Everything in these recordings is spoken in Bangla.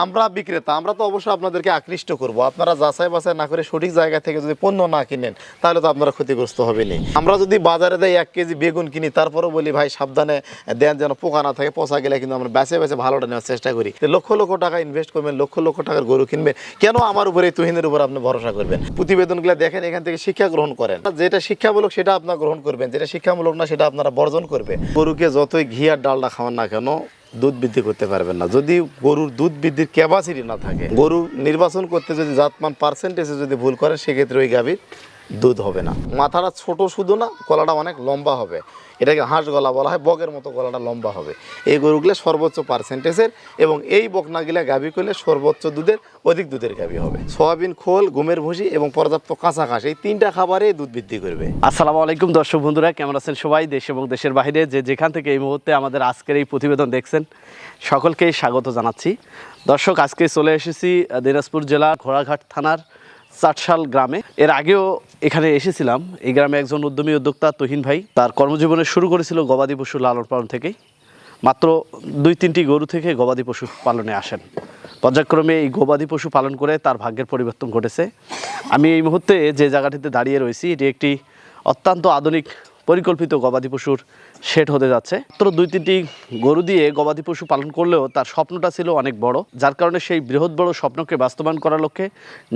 আমরা বিক্রেতা, আমরা তো অবশ্যই আপনাদেরকে আকৃষ্ট করব। আপনারা যাচাই বাছাই না করে সঠিক জায়গা থেকে যদি পণ্য না কিনেন, তাহলে তো আপনারা ক্ষতিগ্রস্ত হবেনই। আমরা যদি বাজারে দেয় এক কেজি বেগুন কিনি, তারপরেও বলি, ভাই, সাবধানে দেন যেন পোকা না থাকে, পচা গেলে কিন্তু আমরা বেছে বেছে ভালোটা নেওয়ার চেষ্টা করি। লক্ষ লক্ষ টাকা ইনভেস্ট করবেন, লক্ষ লক্ষ টাকার গরু কিনবেন। কেন আমার উপরে এই তুহিনের উপর আপনি ভরসা করবেন? প্রতিবেদনগুলো দেখেন, এখান থেকে শিক্ষা গ্রহণ করেন। যেটা শিক্ষামূলক, সেটা আপনার গ্রহণ করবেন। যেটা শিক্ষামূলক না, সেটা আপনারা বর্জন করবেন। গরুকে যতই ঘি আর ডালটা খাওয়ান না কেন দুধ বৃদ্ধি করতে পারবেন না। যদি গরুর দুধ বৃদ্ধির ক্যাপাসিটি না থাকে, গরু নির্বাচন করতে যদি জাতমান পার্সেন্টেজে যদি ভুল করেন সেক্ষেত্রে ওই গাভীর দুধ হবে না। মাথাটা ছোট শুধু না, গলাটা অনেক লম্বা হবে। এটাকে হাঁস গলা বলা হয় বগের মতো গলাটা লম্বা হবে। এই গরুগুলো সর্বোচ্চ পার্সেন্টেজের এবং এই বকনাগুলা গাভী করলে সর্বোচ্চ দুধের, অধিক দুধের গাভী হবে। সয়াবিন, খোল, গমের ভুসি এবং পর্যাপ্ত কাঁচা ঘাস, এই তিনটা খাবারে দুধ বৃদ্ধি করবে। আসসালামু আলাইকুম দর্শক বন্ধুরা, কেমন আছেন সবাই? দেশ এবং দেশের বাইরে যে যেখান থেকে এই মুহূর্তে আমাদের আজকের এই প্রতিবেদন দেখছেন, সকলকেই স্বাগত জানাচ্ছি। দর্শক, আজকে চলে এসেছি দিনাজপুর জেলা ঘোড়াঘাট থানার চাটশাল গ্রামে। এর আগেও এখানে এসেছিলাম। এই গ্রামে একজন উদ্যমী উদ্যোক্তা তহিন ভাই, তার কর্মজীবনে শুরু করেছিল গবাদি পশু লালন পালন থেকেই। মাত্র দুই তিনটি গরু থেকে গবাদি পশু পালনে আসেন। পর্যায়ক্রমে এই গবাদি পশু পালন করে তার ভাগ্যের পরিবর্তন ঘটেছে। আমি এই মুহূর্তে যে জায়গাটিতে দাঁড়িয়ে রয়েছি, এটি একটি অত্যন্ত আধুনিক পরিকল্পিত গবাদি পশুর শেড হতে যাচ্ছে। মাত্র দুই তিনটি গরু দিয়ে গবাদি পশু পালন করলেও তার স্বপ্নটা ছিল অনেক বড়, যার কারণে সেই বৃহৎ বড় স্বপ্নকে বাস্তবায়ন করার লক্ষ্যে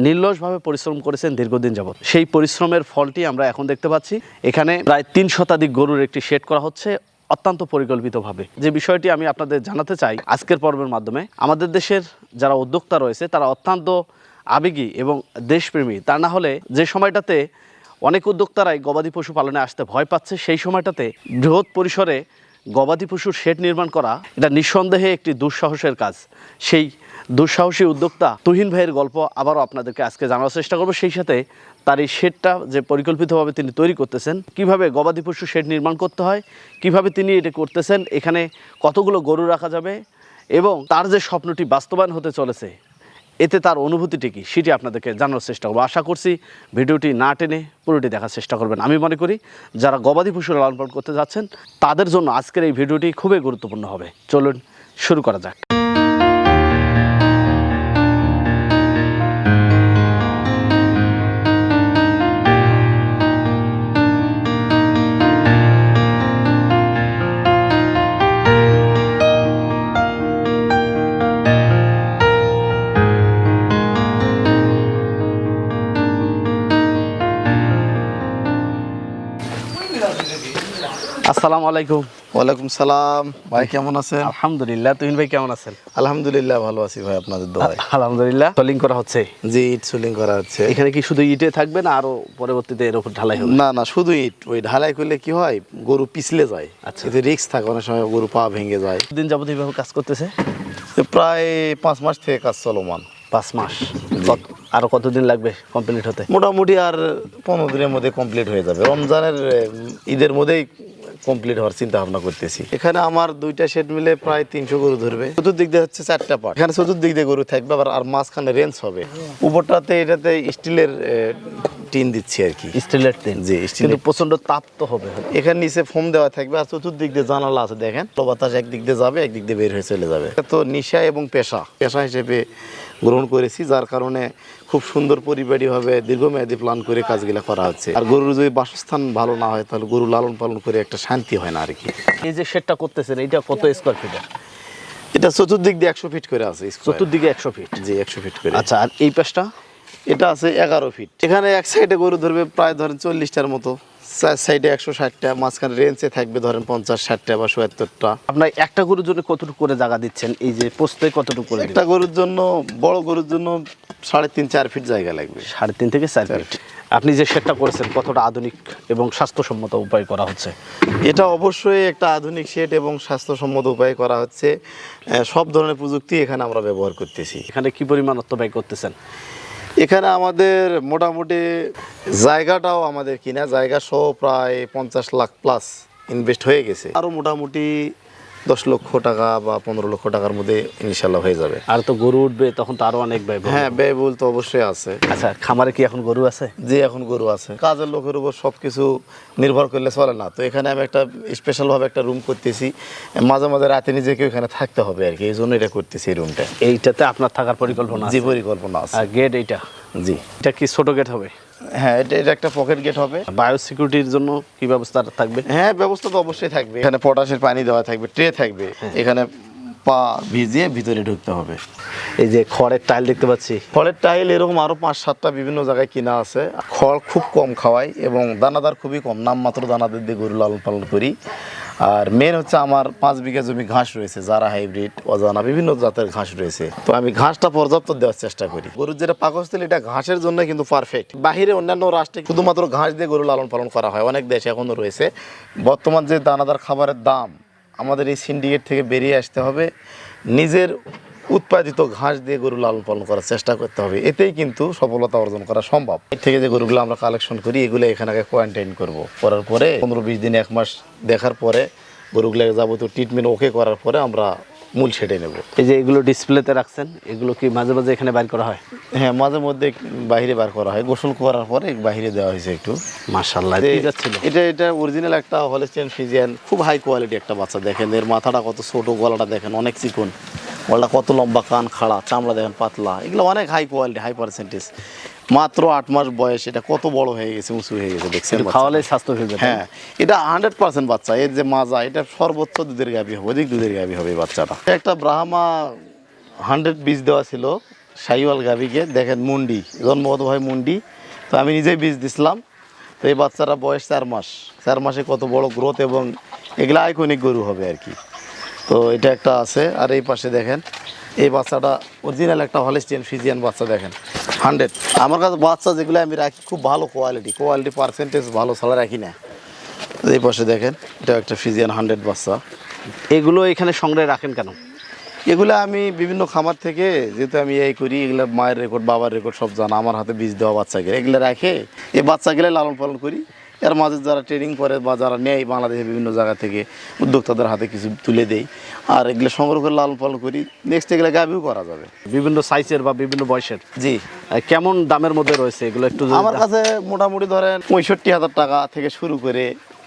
নির্লসভাবে পরিশ্রম করেছেন দীর্ঘদিন যাবৎ। সেই পরিশ্রমের ফলটি আমরা এখন দেখতে পাচ্ছি। এখানে প্রায় তিন শতাধিক গরুর একটি শেড করা হচ্ছে অত্যন্ত পরিকল্পিতভাবে। যে বিষয়টি আমি আপনাদের জানাতে চাই আজকের পর্বের মাধ্যমে, আমাদের দেশের যারা উদ্যোক্তা রয়েছে, তারা অত্যন্ত আবেগী এবং দেশপ্রেমী। তা না হলে যে সময়টাতে অনেক উদ্যোক্তারাই গবাদি পশু পালনে আসতে ভয় পাচ্ছে। সেই সময়টাতে বৃহৎ পরিসরে গবাদি পশুর শেড নির্মাণ করা এটা নিঃসন্দেহে একটি দুঃসাহসের কাজ। সেই দুঃসাহসী উদ্যোক্তা তুহিন ভাইয়ের গল্প আবারও আপনাদেরকে আজকে জানার চেষ্টা করব। সেই সাথে তার এই শেডটা যে পরিকল্পিতভাবে তিনি তৈরি করতেছেন, কীভাবে গবাদি পশু শেড নির্মাণ করতে হয়, কীভাবে তিনি এটা করতেছেন, এখানে কতগুলো গরু রাখা যাবে এবং তার যে স্বপ্নটি বাস্তবায়ন হতে চলেছে এতে তার অনুভূতিটি কী সেটি আপনাদেরকে জানার চেষ্টা করব। আশা করছি ভিডিওটি না টেনে পুরোটি দেখার চেষ্টা করবেন। আমি মনে করি যারা গবাদি পশু লালন পালন করতে যাচ্ছেন, তাদের জন্য আজকের এই ভিডিওটি খুবই গুরুত্বপূর্ণ হবে। চলুন শুরু করা যাক। আসসালামু আলাইকুম। ওয়ালাইকুম সালাম। ভাই কেমন আছেন? আলহামদুলিল্লাহ তুহিন ভাই কেমন আছেন? আলহামদুলিল্লাহ ভালো আছি ভাই আপনাদের দোয়ায়। আলহামদুলিল্লাহ টলিং করা হচ্ছে? জি ইট সুলিং করা হচ্ছে। এখানে কি শুধু ইটে থাকবে না আরও পরবর্তীতে এর উপর ঢালাই হবে? না না শুধু ইট। ওই ঢালাই করলে কি হয় গরু পিছলে যায়। আচ্ছা। এতে রিক্স থাকে অনেক সময় গরু পা ভেঙে যায়। দিন যাবত এইভাবে কাজ করতেছে? প্রায় পাঁচ মাস থেকে কাজ চলমান। পাঁচ মাস। আরও কতদিন লাগবে কমপ্লিট হতে? মোটামুটি আর পনেরো দিনের মধ্যে কমপ্লিট হয়ে যাবে। রমজানের ঈদের মধ্যেই কমপ্লিট হওয়ার চিন্তা ভাবনা করতেছি। এখানে আমার দুইটা শেড মিলে প্রায় তিনশো গরু ধরবে। চতুর্দিক দিয়ে হচ্ছে চারটা পাট। এখানে চতুর্দিক দিয়ে গরু থাকবে, আবার আর মাঝখানে রেঞ্জ হবে। উপরটাতে এটাতে স্টিলের টিন দিচ্ছি আর কি। স্টিলের দিন জি কিন্তু প্রচণ্ড তাপ তো হবে। এখানে নিচে ফোম দেওয়া থাকবে আর চতুর্দিক দিয়ে জানালা আছে দেখেন। তো বাতাস একদিক দিয়ে যাবে একদিক দিয়ে বের হয়ে চলে যাবে। এটা তো নিশা এবং পেশা। পেশা হিসেবে গ্রহণ করেছি যার কারণে খুব সুন্দর পরিপাটিভাবে দীর্ঘমেয়াদী প্ল্যান করে কাজগুলো করা হচ্ছে। আর গরুর যদি বাসস্থান ভালো না হয় তাহলে গরু লালন পালন করে একটা শান্তি হয় না আর কি। এই যে শেডটা করতেছেন এটা কত স্কোয়ার ফিট এটা চতুর্দিক দিয়ে একশো ফিট করে আছে চতুর্দিকে একশো ফিট জি একশো ফিট করে। আচ্ছা আর এই পাশটা? এটা আছে এগারো ফিট এখানে এক সাইডে গরু ধরবে প্রায় ধরেন চল্লিশটার মতো। চার সাইডে একশো ষাটটা মাঝখানে রেঞ্জে থাকবে ধরেন পঞ্চাশ ষাটটা বা সত্তরটা। আপনার একটা গরুর জন্য কতটুকু করে জায়গা দিচ্ছেন? এই যে পোস্তে কতটুকু করে একটা গরুর জন্য বড় গরুর জন্য সাড়ে তিন চার ফিট জায়গা লাগবে। সাড়ে তিন থেকে চার ফিট আপনি যে সেটটা করেছেন কতটা আধুনিক এবং স্বাস্থ্যসম্মত উপায় করা হচ্ছে? এটা অবশ্যই একটা আধুনিক সেট এবং স্বাস্থ্যসম্মত উপায় করা হচ্ছে। সব ধরনের প্রযুক্তি এখানে আমরা ব্যবহার করতেছি। এখানে কি পরিমাণ অর্থ ব্যয় করতেছেন? এখানে আমাদের মোটামুটি জায়গাটাও আমাদের কিনা, জায়গা সহ প্রায় পঞ্চাশ লাখ প্লাস ইনভেস্ট হয়ে গেছে। আরও মোটামুটি দশ লক্ষ টাকা বা পনেরো লক্ষ টাকার মধ্যে ইনশাল্লাহ হয়ে যাবে। আর তো গরু উঠবে তখন তো আরও অনেক ব্যয় হ্যাঁ ব্যয়বহুল তো অবশ্যই আছে। আচ্ছা খামারে কি এখন গরু আছে? যে এখন গরু আছে। কাজের লোকের উপর সব কিছু নির্ভর করলে চলে না। তো এখানে আমি একটা স্পেশালভাবে একটা রুম করতেছি। মাঝে মাঝে রাতে নিজেকে এখানে থাকতে হবে আর কি। এই জন্য এটা করতেছি এই রুমটা এইটাতে আপনার থাকার পরিকল্পনা জি পরিকল্পনা আছে। গেট এইটা? জি। এটা কি ছোট গেট হবে? হ্যাঁ এটা এটা একটা পকেট গেট হবে। বায়ো সিকিউরিটির জন্য কি ব্যবস্থা থাকবে? হ্যাঁ ব্যবস্থা তো অবশ্যই থাকবে। এখানে পটাশের পানি দেওয়া থাকবে ট্রে থাকবে। এখানে পা ভিজিয়ে ভিতরে ঢুকতে হবে। এই যে খড়ের টাইল দেখতে পাচ্ছি। খড়ের টাইল এরকম আরও পাঁচ সাতটা বিভিন্ন জায়গায় কিনা আছে। খড় খুব কম খাওয়াই এবং দানাদার খুবই কম। নামমাত্র দানাদার দিয়ে গরু লালন পালন করি। আর মেন হচ্ছে আমার পাঁচ বিঘা জমি ঘাস রয়েছে যারা হাইব্রিড অজানা বিভিন্ন জাতের ঘাস রয়েছে। তো আমি ঘাসটা পর্যাপ্ত দেওয়ার চেষ্টা করি। গরুর যেটা পাকস্থল, এটা ঘাসের জন্য কিন্তু পারফেক্ট বাহিরে অন্যান্য রাষ্ট্রে শুধুমাত্র ঘাস দিয়ে গরু লালন পালন করা হয়, অনেক দেশে এখনও রয়েছে। বর্তমান যে দানাদার খাবারের দাম, আমাদের এই সিন্ডিকেট থেকে বেরিয়ে আসতে হবে। নিজের উৎপাদিত ঘাস দিয়ে গরু লালন পালন করার চেষ্টা করতে হবে। এতেই কিন্তু সফলতা অর্জন করা সম্ভব। এর থেকে যে গরুগুলো আমরা কালেকশন করি এগুলো এখানে আগে কোয়ারেন্টাইন করব। করার পরে পনেরো বিশ দিন এক মাস দেখার পরে গরুগুলো যাবতীয় ট্রিটমেন্ট ওকে করার পরে আমরা মূল সেটে নেব। এই যে এগুলো ডিসপ্লেতে রাখছেন এগুলো কি মাঝে মাঝে এখানে বাইর করা হয়? হ্যাঁ মাঝে মধ্যে বাইরে বার করা হয়। গোসল করার পরে বাইরে দেওয়া হয়েছে একটু। মাশাল্লাহ যে এটা এটা অরিজিনাল একটা হলেস্টিয়ান ফিজিয়ান খুব হাই কোয়ালিটি একটা বাচ্চা। দেখেন এর মাথাটা কত ছোট গলাটা দেখেন অনেক চিকন। গলাটা কত লম্বা কান খাড়া চামড়া দেখেন পাতলা। এগুলো অনেক হাই কোয়ালিটি হাই পার্সেন্টেজ মাত্র আট মাস বয়স এটা কত বড় হয়ে গেছে উঁচু হয়ে গেছে দেখছেন খাওয়ালে স্বাস্থ্য হয়ে যাবে। হ্যাঁ এটা হান্ড্রেড পার্সেন্ট বাচ্চা এর যে মাজা এটা সর্বোচ্চ দুধের গাভি হবে অধিক দুধের গাভি হবে বাচ্চাটা। একটা ব্রাহ্মা হান্ড্রেড বীজ দেওয়া ছিল সাইওয়াল গাভিকে দেখেন মুন্ডি জন্মগত ভাই মুন্ডি তো আমি নিজেই বীজ দিছিলাম তো এই বাচ্চারা বয়স চার মাস চার মাসে কত বড় গ্রোথ এবং এগুলো আইকনিক গরু হবে আর কি। তো এটা একটা আছে, আর এই পাশে দেখেন, এই বাচ্চাটা অরিজিনাল একটা হলিস্টিয়ান ফিজিয়ান বাচ্চা দেখেন হান্ড্রেড আমার কাছে বাচ্চা যেগুলো আমি রাখি, খুব ভালো কোয়ালিটি কোয়ালিটি পার্সেন্টেজ ভালো ছাড়া রাখি না। এই পাশে দেখেন এটা একটা ফিজিয়ান হান্ড্রেড বাচ্চা। এগুলো এখানে সংগ্রহে রাখেন কেন? এগুলো আমি বিভিন্ন খামার থেকে, যেহেতু আমি এই করি, এগুলো মায়ের রেকর্ড বাবার রেকর্ড সব জানা, আমার হাতে বীজ দেওয়া বাচ্চাকে। এগুলো রাখে, এই বাচ্চাগুলো লালন পালন করি। এর মাঝে যারা ট্রেনিং করে বা যারা নেয় বাংলাদেশের বিভিন্ন জায়গা থেকে উদ্যোক্তাদের হাতে কিছু তুলে দেই। আর এগুলো সংগ্রহ করে লালন পালন করি। নেক্সট এগুলো গাভিও করা যাবে। বিভিন্ন সাইজের বা বিভিন্ন বয়সের? জি। কেমন দামের মধ্যে রয়েছে এগুলো একটু আমার কাছে মোটামুটি ধরেন পঁয়ষট্টি হাজার টাকা থেকে শুরু করে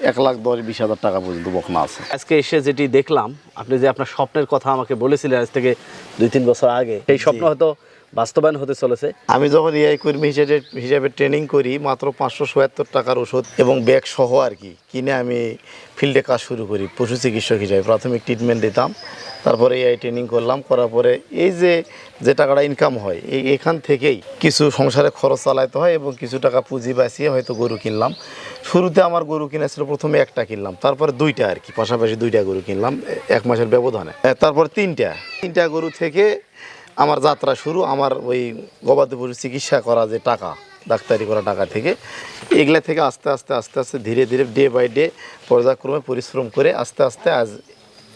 এক লাখ দশ বিশ হাজার টাকা পর্যন্ত বকনা আছে। আজকে এসে যেটি দেখলাম আপনি যে আপনার স্বপ্নের কথা আমাকে বলেছিলেন আজ থেকে দুই তিন বছর আগে সেই স্বপ্ন হয়তো বাস্তবায়ন হতে চলেছে। আমি যখন এআই কর্মী হিসেবে, হিসাবে ট্রেনিং করি, মাত্র পাঁচশো সোয়াত্তর টাকার ওষুধ এবং ব্যাগ সহ আর কি কিনে আমি ফিল্ডে কাজ শুরু করি, পশু চিকিৎসক হিসাবে। প্রাথমিক ট্রিটমেন্ট দিতাম, তারপরে এআই ট্রেনিং করলাম, করার পরে এই যে যে টাকাটা ইনকাম হয়, এই, এখান থেকেই কিছু সংসারে খরচ চালাইতে হয় এবং কিছু টাকা পুঁজি বাঁচিয়ে হয়তো গরু কিনলাম। শুরুতে আমার গরু কিনা ছিল প্রথমে একটা কিনলাম, তারপরে দুইটা আর কি, পাশাপাশি দুইটা গরু কিনলাম এক মাসের ব্যবধানে। তারপর তিনটা তিনটা গরু থেকে আমার যাত্রা শুরু, আমার ওই গবাদি পশু চিকিৎসা করা যে টাকা, ডাক্তারি করা টাকা থেকে, এগুলা থেকে আস্তে আস্তে আস্তে আস্তে ধীরে ধীরে ডে বাই ডে পর্যায়ক্রমে পরিশ্রম করে আস্তে আস্তে আজ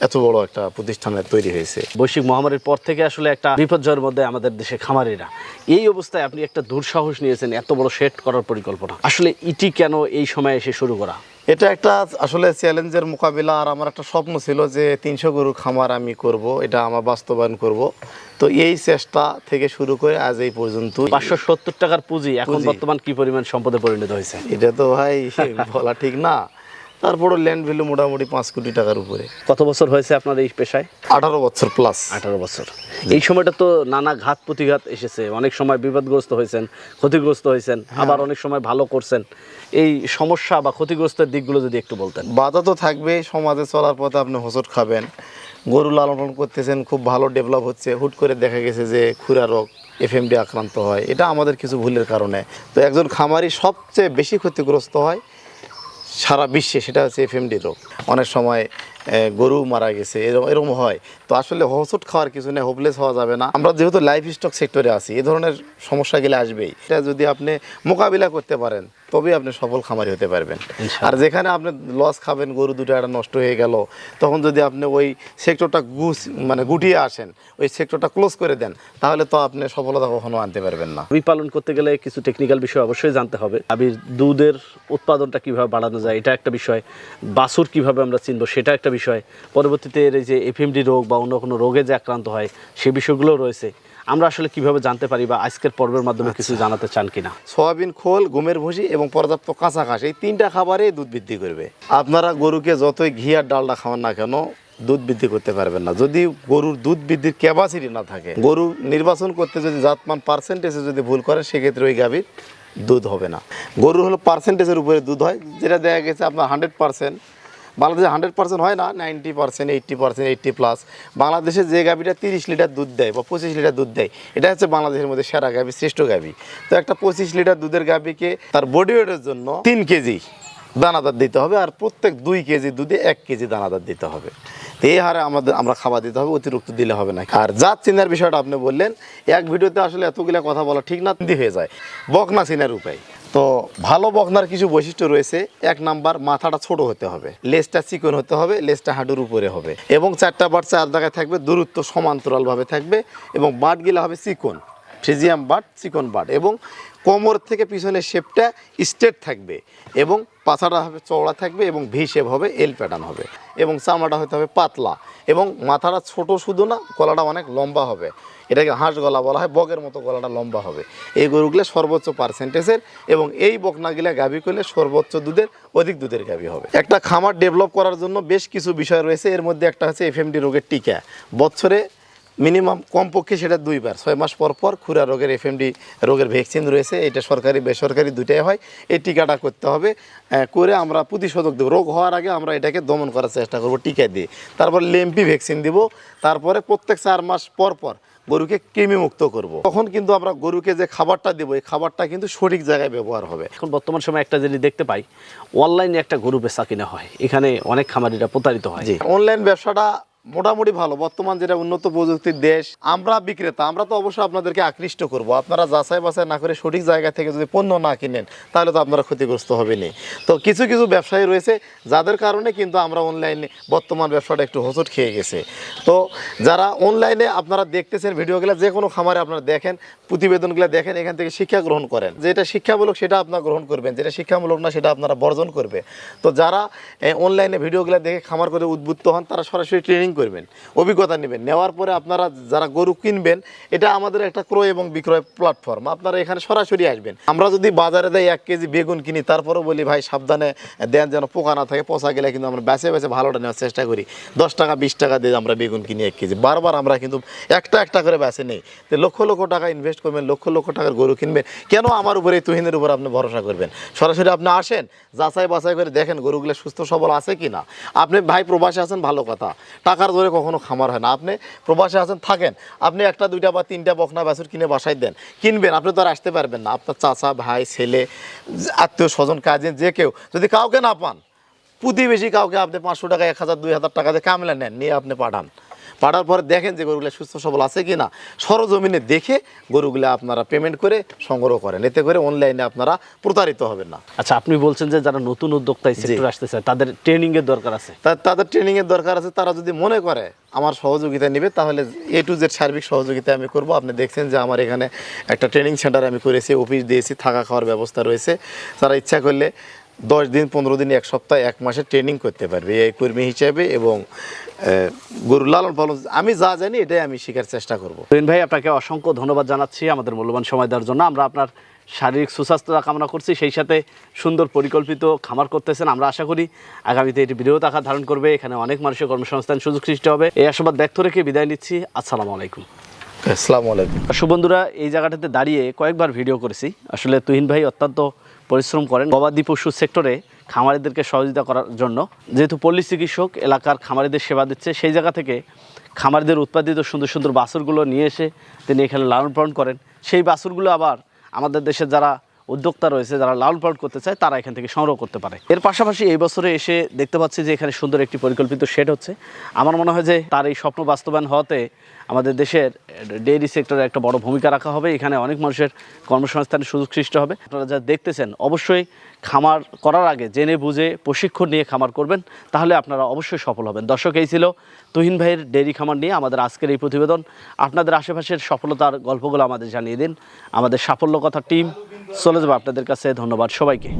এত বড় একটা প্রতিষ্ঠানে তৈরি হয়েছে। বৈশ্বিক মহামারীর পর থেকে আসলে একটা বিপর্যয়ের মধ্যে আমাদের দেশে খামারিরা। এই অবস্থায় আপনি একটা দুঃসাহস নিয়েছেন, এত বড় সেট করার পরিকল্পনা। আসলে ইটি কেন এই সময় এসে শুরু করা? এটা একটা আসলে চ্যালেঞ্জের মোকাবিলা আর আমার একটা স্বপ্ন ছিল যে তিনশো গরু খামার আমি করব এটা আমার বাস্তবায়ন করব। তো এই চেষ্টা থেকে শুরু করে আজ এই পর্যন্ত পাঁচশো সত্তর টাকার পুঁজি এখন বর্তমান কি পরিমাণ সম্পদে পরিণত হয়েছে? এটা তো ভাই বলা ঠিক না। তারপরে ল্যান্ড ভ্যালু মোটামুটি পাঁচ কোটি টাকার উপরে। কত বছর হয়েছে আপনার এই পেশায়? আঠারো বছর প্লাস আঠারো বছর। এই সময়টা তো নানা ঘাত প্রতিঘাত এসেছে। অনেক সময় বিপদগ্রস্ত হয়েছেন ক্ষতিগ্রস্ত হয়েছেন আবার অনেক সময় ভালো করছেন। এই সমস্যা বা ক্ষতিগ্রস্তের দিকগুলো যদি একটু বলতেন। বাধা তো থাকবে সমাজে চলার পথে আপনি হোঁচট খাবেন। গরু লালন পালন করতেছেন খুব ভালো ডেভেলপ হচ্ছে। হুট করে দেখা গেছে যে খুরা রোগ এফএমডি আক্রান্ত হয়। এটা আমাদের কিছু ভুলের কারণে। তো একজন খামারি সবচেয়ে বেশি ক্ষতিগ্রস্ত হয় সারা বিশ্বে সেটা হচ্ছে এফএমডি রোগ অনেক সময় গরু মারা গেছে এরকম এরকম হয়। তো আসলে হোঁচট খাওয়ার কিছু নেই হোপলেস হওয়া যাবে না। আমরা যেহেতু লাইফ স্টক সেক্টরে আছি এই ধরনের সমস্যা গেলে আসবেই। এটা যদি আপনি মোকাবিলা করতে পারেন তবেই আপনি সফল খামারি হতে পারবেন। আর যেখানে আপনি লস খাবেন গরু দুটো একটা নষ্ট হয়ে গেল তখন যদি আপনি ওই সেক্টরটা গুছ মানে গুটিয়ে আসেন ওই সেক্টরটা ক্লোজ করে দেন তাহলে তো আপনি সফলতা কখনো আনতে পারবেন না। গাভী পালন করতে গেলে কিছু টেকনিক্যাল বিষয় অবশ্যই জানতে হবে। গাভীর দুধের উৎপাদনটা কীভাবে বাড়ানো যায় এটা একটা বিষয়। বাছুর কীভাবে আমরা চিনবো সেটা একটা বিষয়। পরবর্তীতে এর এই যে এফএমডি রোগ বা অন্য কোনো রোগে যে আক্রান্ত হয় সে বিষয়গুলো রয়েছে। আমরা আসলে কীভাবে জানতে পারি বা আজকের পর্বের মাধ্যমে কিছু জানাতে চান কিনা? সয়াবিন খোল গমের ভুসি এবং পর্যাপ্ত কাঁচা ঘাস এই তিনটা খাবারে দুধ বৃদ্ধি করবে। আপনারা গরুকে যতই ঘি আর ডালটা খাওয়ান না কেন দুধ বৃদ্ধি করতে পারবেন না। যদি গরুর দুধ বৃদ্ধির ক্যাপাসিটি না থাকে গরু নির্বাচন করতে যদি জাতমান পার্সেন্টেজে যদি ভুল করে সেক্ষেত্রে ওই গাভীর দুধ হবে না। গরু হলো পার্সেন্টেজের উপরে দুধ হয় যেটা দেখা গেছে আপনার হান্ড্রেড পার্সেন্ট বাংলাদেশে হান্ড্রেড পার্সেন্ট হয় না ninety percent eighty percent eighty plus বাংলাদেশে যে গাভীটা তিরিশ লিটার দুধ দেয় বা পঁচিশ লিটার দুধ দেয়, এটা হচ্ছে বাংলাদেশের মধ্যে সেরা গাভী, শ্রেষ্ঠ গাভী। তো একটা পঁচিশ লিটার দুধের গাভীকে তার বডি ওয়েটের জন্য তিন কেজি দানাদার দিতে হবে আর প্রত্যেক দুই কেজি দুধে এক কেজি দানাদার দিতে হবে। এই হারে আমাদের, আমরা খাবার দিতে হবে, অতিরিক্ত দিলে হবে না। আর জাত চিনার বিষয়টা আপনি বললেন, এক ভিডিওতে আসলে এতগুলো কথা বলা ঠিক না হয়ে যায়। বকনা চিনার উপায়। তো ভালো বকনার কিছু বৈশিষ্ট্য রয়েছে। এক নাম্বার, মাথাটা ছোট হতে হবে। লেজটা চিকন হতে হবে, লেজটা হাঁটুর উপরে হবে। এবং চারটা বাট চার জায়গায় থাকবে, দূরত্ব সমান্তরালভাবে থাকবে এবং বাটগুলো হবে চিকন। ফ্রিজিয়াম বাট, চিকন বাট এবং কোমর থেকে পিছনের শেপটা স্ট্রেট থাকবে এবং পাছাটা হবে চওড়া থাকবে এবং ভি শেপ হবে এল প্যাটার্ন হবে এবং চামড়াটা হতে হবে পাতলা এবং মাথাটা ছোট শুধু না, গলাটা অনেক লম্বা হবে। এটাকে হাঁস গলা বলা হয়, বগের মতো গলাটা লম্বা হবে। এই গরুগুলো সর্বোচ্চ পার্সেন্টেজের এবং এই বকনাগুলা গাভি করলে সর্বোচ্চ দুধের, অধিক দুধের গাভী হবে। একটা খামার ডেভেলপ করার জন্য বেশ কিছু বিষয় রয়েছে। এর মধ্যে একটা হচ্ছে এফএমডি রোগের টিকা। বছরে মিনিমাম কমপক্ষে সেটা দুইবার। ছয় মাস পর পর খুরা রোগের এফএমডি রোগের ভ্যাকসিন রয়েছে এটা সরকারি বেসরকারি দুটাই হয় এই টিকাটা করতে হবে। করে আমরা প্রতিষেধক দেবো। রোগ হওয়ার আগে আমরা এটাকে দমন করার চেষ্টা করব টিকা দিয়ে। তারপর লেম্পি ভ্যাকসিন দিব তারপরে প্রত্যেক চার মাস পর পর গরুকে কৃমিমুক্ত করব। তখন কিন্তু আমরা গরুকে যে খাবারটা দেবো এই খাবারটা কিন্তু সঠিক জায়গায় ব্যবহার হবে। এখন বর্তমান সময় একটা জিনিস দেখতে পাই অনলাইনে একটা গরু বেচা কিনা হয়। এখানে অনেক খামারিরা প্রতারিত হয়। অনলাইন ব্যবসাটা মোটামুটি ভালো। বর্তমান যেটা উন্নত প্রযুক্তির দেশ, আমরা বিক্রেতা, আমরা তো অবশ্যই আপনাদেরকে আকৃষ্ট করব। আপনারা যাচাই বাছাই না করে সঠিক জায়গা থেকে যদি পণ্য না কিনেন, তাহলে তো আপনারা ক্ষতিগ্রস্ত হবেনই। তো কিছু কিছু ব্যবসায়ী রয়েছে, যাদের কারণে কিন্তু আমরা অনলাইনে বর্তমান ব্যবসাটা একটু হোঁচট খেয়ে গেছে। তো যারা অনলাইনে আপনারা দেখতেছেন ভিডিওগুলো, যে কোনো খামারে আপনারা দেখেন, প্রতিবেদনগুলো দেখেন, এখান থেকে শিক্ষা গ্রহণ করেন। যেটা শিক্ষামূলক সেটা আপনারা গ্রহণ করবেন, যেটা শিক্ষামূলক না সেটা আপনারা বর্জন করবে। তো যারা অনলাইনে ভিডিওগুলো দেখে খামার করে উদ্বুদ্ধ হন, তারা সরাসরি ট্রেনিং করবেন, অভিজ্ঞতা নেবেন। নেওয়ার পরে আপনারা যারা গরু কিনবেন, এটা আমাদের একটা ক্রয় এবং বিক্রয় প্ল্যাটফর্ম আপনারা এখানে সরাসরি আসবেন। আমরা যদি বাজারে দেয় এক কেজি বেগুন কিনি, তারপরেও বলি, ভাই, সাবধানে দেন যেন পোকা না থাকে, পচা গেলে কিন্তু আমরা বেছে বেছে ভালোটা নেওয়ার চেষ্টা করি। দশ টাকা, বিশ টাকা দিয়ে আমরা বেগুন কিনি এক কেজি। বারবার আমরা কিন্তু একটা একটা করে বেছে নেই। তো লক্ষ লক্ষ টাকা ইনভেস্ট করবেন, লক্ষ লক্ষ টাকার গরু কিনবেন। কেন আমার উপরে এই তুহিনের উপর আপনি ভরসা করবেন? সরাসরি আপনি আসেন যাচাই বাছাই করে দেখেন গরুগুলো সুস্থ, সবল আছে কি না আপনি, ভাই, প্রবাসে আছেন, ভালো কথা। টাকার জোরে কখনো খামার হয় না। আপনি প্রবাসে আছেন, থাকেন। আপনি একটা, দুইটা বা তিনটা বকনা বাছুর কিনে বাসায় দেন। কিনবেন, আপনি তো আর আসতে পারবেন না। আপনার চাচা, ভাই, ছেলে আত্মীয় স্বজন কাজে যে কেউ, যদি কাউকে না পান, প্রতিবেশী কাউকে আপনি পাঁচশো টাকা, এক হাজার, দুই হাজার টাকা দিয়ে কামলা নেন, নিয়ে আপনি পাঠান। পাঠার পরে দেখেন যে গরুগুলো সুস্থ সবল আছে কি না সরজমিনে দেখে গরুগুলো আপনারা পেমেন্ট করে সংগ্রহ করেন। এতে করে অনলাইনে আপনারা প্রতারিত হবেন না। আচ্ছা আপনি বলছেন যে যারা নতুন উদ্যোক্তা সেক্টরে আসতে চায় তাদের ট্রেনিং এর দরকার আছে? তাদের ট্রেনিংয়ের দরকার আছে। তারা যদি মনে করে আমার সহযোগিতা নেবে তাহলে এ টু জেড সার্বিক সহযোগিতা আমি করব। আপনি দেখছেন যে আমার এখানে একটা ট্রেনিং সেন্টার আমি করেছি অফিস দিয়েছি থাকা খাওয়ার ব্যবস্থা রয়েছে। তারা ইচ্ছা করলে দশ দিন পনেরো দিন এক সপ্তাহ এক মাসে ট্রেনিং করতে পারবে এই কর্মী হিসেবে এবং গরু লালন পালন আমি যা জানি এটাই আমি শেখার চেষ্টা করব। তুহিন ভাই আপনাকে অসংখ্য ধন্যবাদ জানাচ্ছি আমাদের মূল্যবান সময় দেওয়ার জন্য। আমরা আপনার শারীরিক সুস্বাস্থ্যতা কামনা করছি সেই সাথে সুন্দর পরিকল্পিত খামার করতেছেন আমরা আশা করি। আগামীতে এটি বৃহৎ আকার ধারণ করবে এখানে অনেক মানুষের কর্মসংস্থান সুযোগ সৃষ্টি হবে। এই আশাবাদ ব্যক্ত রেখে বিদায় নিচ্ছি। আসসালামু আলাইকুম। আসসালামু আলাইকুম। বন্ধুরা এই জায়গাটাতে দাঁড়িয়ে কয়েকবার ভিডিও করেছি। আসলে তুহিন ভাই অত্যন্ত পরিশ্রম করেন। গবাদি পশু সেক্টরে খামারিদেরকে সহযোগিতা করার জন্য। যেহেতু পল্লী চিকিৎসক এলাকার খামারিদের সেবা দিচ্ছে, সেই জায়গা থেকে খামারিদের উৎপাদিত সুন্দর সুন্দর বাছুরগুলো নিয়ে এসে তিনি এখানে লালন পালন করেন। সেই বাছুরগুলো আবার আমাদের দেশের যারা উদ্যোক্তা রয়েছে, যারা লালন পালন করতে চায়, তারা এখান থেকে সংগ্রহ করতে পারে। এর পাশাপাশি এই বছরে এসে দেখতে পাচ্ছি যে এখানে সুন্দর একটি পরিকল্পিত শেড হচ্ছে। আমার মনে হয় যে তার এই স্বপ্ন বাস্তবায়ন হওয়াতে আমাদের দেশের ডেইরি সেক্টরে একটা বড় ভূমিকা রাখা হবে। এখানে অনেক মানুষের কর্মসংস্থানের সুযোগ সৃষ্টি হবে। আপনারা যা দেখতেছেন, অবশ্যই খামার করার আগে জেনে বুঝে প্রশিক্ষণ নিয়ে খামার করবেন, তাহলে আপনারা অবশ্যই সফল হবেন। দর্শক, এই ছিল তুহিন ভাইয়ের ডেইরি খামার নিয়ে আমাদের আজকের এই প্রতিবেদন। আপনাদের আশেপাশের সফলতার গল্পগুলো আমাদের জানিয়ে দিন। আমাদের সাফল্য কথা টিম চলে যাবে। আপনাদের কাছে ধন্যবাদ সবাইকে।